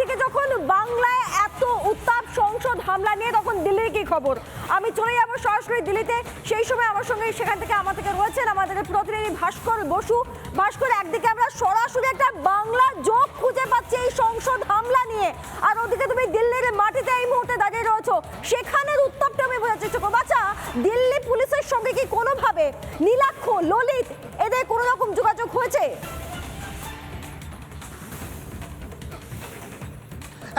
একদিকে যখন বাংলায় এত উত্তাপ সংসদ হামলা নিয়ে তখন দিল্লির কি খবর? আমি চলে যাব সরাসরি দিল্লিতে। সেই সময় আমার সঙ্গে সেখান থেকে আমার থেকে রয়েছেন আমাদের প্রতিনিধি ভাস্কর বসু। ভাস্কর, একদিকে আমরা সরাসরি একটা বাংলা যোগ খুঁজে পাচ্ছি এই সংসদ হামলা নিয়ে। আর ওদিকে তুমি দিল্লির মাটিতে এই মুহূর্তে দাঁড়িয়ে রয়েছো। সেখানের উত্তাপটা আমি বোঝার চেষ্টা করব। আচ্ছা দিল্লি পুলিশের সঙ্গে কি কোনোভাবে নীলাক্ষ, ললিত, এদের কোনো রকম যোগাযোগ হয়েছে?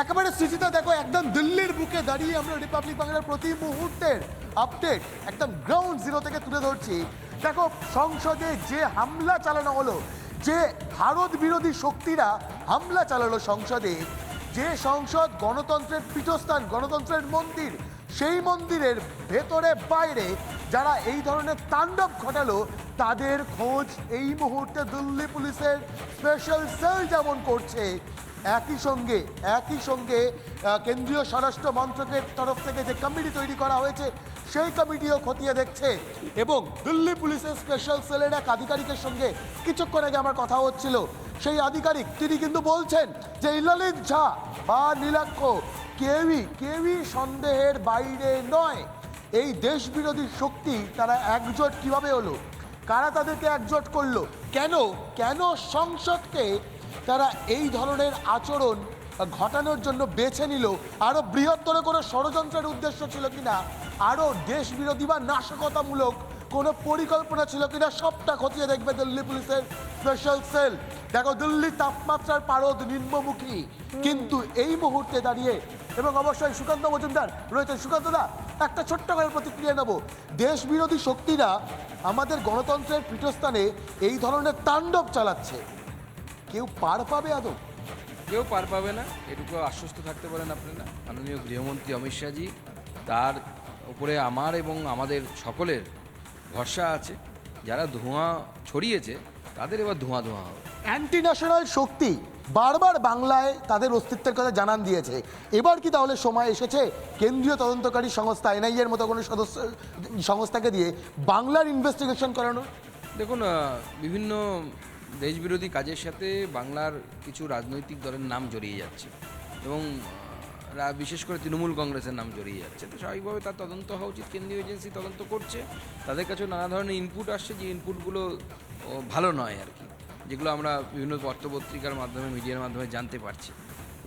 একেবারে সুচিতা দেখো, একদম দিল্লির বুকে দাঁড়িয়ে আমরা রিপাবলিক বাংলার প্রতি মুহূর্তের আপডেট একদম গ্রাউন্ড জিরো থেকে তুলে ধরছি। দেখো, সংসদে যে হামলা চালানো হলো, যে ভারত বিরোধী শক্তিরা হামলা চালালো সংসদে, যে সংসদ গণতন্ত্রের পীঠস্থান, গণতন্ত্রের মন্দির, সেই মন্দিরের ভেতরে বাইরে যারা এই ধরনের তাণ্ডব ঘটালো, তাদের খোঁজ এই মুহূর্তে দিল্লি পুলিশের স্পেশাল সেল যেমন করছে একই সঙ্গে একই সঙ্গে কেন্দ্রীয় স্বরাষ্ট্র মন্ত্রকের তরফ থেকে যে কমিটি তৈরি করা হয়েছে, সেই কমিটিও খতিয়ে দেখছে। এবং দিল্লি পুলিশের স্পেশাল সেলের এক আধিকারিকের সঙ্গে কিছুক্ষণ আগে আমার কথা হচ্ছিল। সেই আধিকারিক, তিনি কিন্তু বলছেন যে ইলালিত ঝা বা নীলাক্ষ কেউই কেউই সন্দেহের বাইরে নয়। এই দেশ বিরোধী শক্তি তারা একজোট কীভাবে হলো? কারা তাদেরকে একজোট করল? কেন কেন সংসদকে তারা এই ধরনের আচরণ ঘটানোর জন্য বেছে নিল। আরও বৃহত্তর কোনো ষড়যন্ত্রের উদ্দেশ্য ছিল কিনা? আরও দেশ বিরোধী বা নাশকতামূলক কোনো পরিকল্পনা ছিল কিনা? সবটা খতিয়ে দেখবে দিল্লি পুলিশের স্পেশাল সেল দেখো দিল্লির তাপমাত্রার পারদ নিম্নমুখী। কিন্তু এই মুহূর্তে দাঁড়িয়ে এবং অবশ্যই সুকান্ত মজুমদার রয়েছে সুকান্ত দা একটা ছোট্ট করে প্রতিক্রিয়া নেব। দেশ বিরোধী শক্তিরা আমাদের গণতন্ত্রের পীঠস্থানে এই ধরনের তাণ্ডব চালাচ্ছে। কেউ পার পাবে আদৌ? কেউ পার পাবে না। এটুকু আশ্বস্ত থাকতে পারেন আপনারা। মাননীয় গৃহমন্ত্রী অমিত শাহজি তার উপরে আমার এবং আমাদের সকলের ভরসা আছে। যারা ধোঁয়া ছড়িয়েছে তাদের এবার ধোঁয়া ধোঁয়া হবে। অ্যান্টি ন্যাশনাল শক্তি বারবার বাংলায় তাদের অস্তিত্বের কথা জানান দিয়েছে। এবার কি তাহলে সময় এসেছে? কেন্দ্রীয় তদন্তকারী সংস্থা এনআইএ এর মতো কোনো সদস্য সংস্থাকে দিয়ে বাংলার ইনভেস্টিগেশন করানোর? দেখুন বিভিন্ন দেশবিরোধী কাজের সাথে বাংলার কিছু রাজনৈতিক দলের নাম জড়িয়ে যাচ্ছে এবং রা- বিশেষ করে তৃণমূল কংগ্রেসের নাম জড়িয়ে যাচ্ছে। তো স্বাভাবিকভাবে তার তদন্ত হওয়া উচিত। কেন্দ্রীয় এজেন্সি তদন্ত করছে। তাদের কাছে নানা ধরনের ইনপুট আসছে যে ইনপুটগুলো ভালো নয় আর কি যেগুলো আমরা বিভিন্ন পত্রপত্রিকার মাধ্যমে মিডিয়ার মাধ্যমে জানতে পারছি।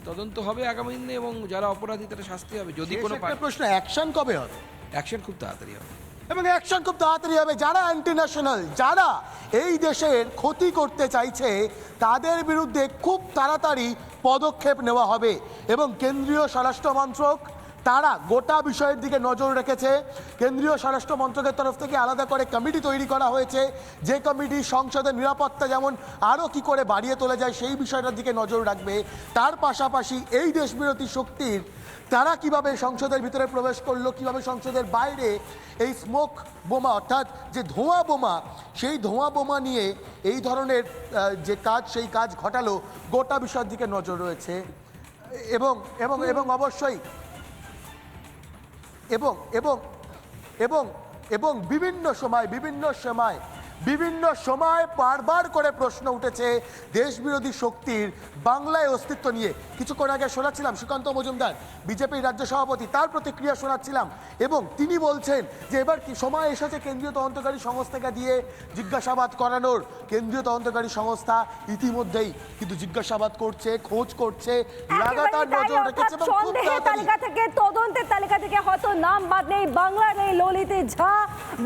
তদন্ত হবে আগামী দিনে এবং যারা অপরাধী তারা শাস্তি হবে। যদি কোনো প্রশ্ন অ্যাকশন কবে হবে? অ্যাকশন খুব তাড়াতাড়ি হবে। এবং অ্যাকশন খুব তাড়াতাড়ি হবে। যারা ইন্টারন্যাশনাল যারা এই দেশের ক্ষতি করতে চাইছে, তাদের বিরুদ্ধে খুব তাড়াতাড়ি পদক্ষেপ নেওয়া হবে। এবং কেন্দ্রীয় স্বরাষ্ট্র মন্ত্রক তারা গোটা বিষয়ের দিকে নজর রেখেছে। কেন্দ্রীয় স্বরাষ্ট্র মন্ত্রকের তরফ থেকে আলাদা করে কমিটি তৈরি করা হয়েছে। যে কমিটি সংসদের নিরাপত্তা যেমন আরও কি করে বাড়িয়ে তোলা যায় সেই বিষয়টার দিকে নজর রাখবে। তার পাশাপাশি এই দেশবিরোধী শক্তির তারা কীভাবে সংসদের ভিতরে প্রবেশ করল, কীভাবে সংসদের বাইরে এই স্মোক বোমা অর্থাৎ যে ধোঁয়া বোমা, সেই ধোঁয়া বোমা নিয়ে এই ধরনের যে কাজ, সেই কাজ ঘটালো গোটা বিষয়ের দিকে নজর রয়েছে। এবং এবং এবং অবশ্যই এবং এবং এবং এবং বিভিন্ন সময় বিভিন্ন সময় বিভিন্ন সময় বারবার করে প্রশ্ন উঠেছে দেশবিরোধী শক্তির বাংলায় অস্তিত্ব নিয়ে। কিছুক্ষণ আগে শোনাচ্ছিলাম সুকান্ত মজুমদার বিজেপির রাজ্য সভাপতি তার প্রতিক্রিয়া শোনাচ্ছিলাম এবং তিনি বলছেন যে এবার কি সময় এসেছে কেন্দ্রীয় তদন্তকারী সংস্থাকে দিয়ে জিজ্ঞাসাবাদ করানোর। কেন্দ্রীয় তদন্তকারী সংস্থা ইতিমধ্যেই কিন্তু জিজ্ঞাসাবাদ করছে খোঁজ করছে লাগাতার নজর রেখেছে এবং খুব তালিকা থেকে তদন্তের তালিকা থেকে হয়তো নাম বাদ নেই। বাংলার এই ললিতে ঝা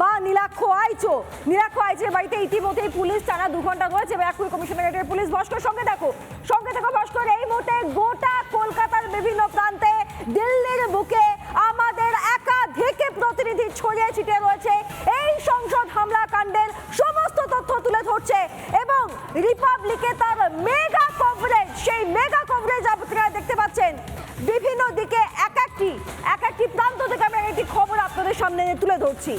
বা নীলাক্ষ আইচো নীলাক্ষ আইচের বাড়িতে ইতিমধ্যেই পুলিশ টানা দু ঘণ্টা রয়েছে ব্যাকুল কমিশনারেটের পুলিশ ভাস্কর সঙ্গে দেখো সঙ্গে দেখো ভাস্কর এই মুহূর্তে গোটা কলকাতার বিভিন্ন প্রান্তে দিল্লির বুকে আমাদের একাধিক প্রতিনিধি ছড়িয়ে ছিটিয়ে রয়েছে। এই সংসদ হামলা কাণ্ডের সমস্ত তথ্য তুলে ধরছে এবং রিপাবলিকে তার মেগা কভারেজ, সেই মেগা কভারেজ আপনারা দেখতে পাচ্ছেন। বিভিন্ন দিকে এক একটি এক একটি প্রান্ত থেকে আমরা একটি খবর আপনাদের সামনে তুলে ধরছি।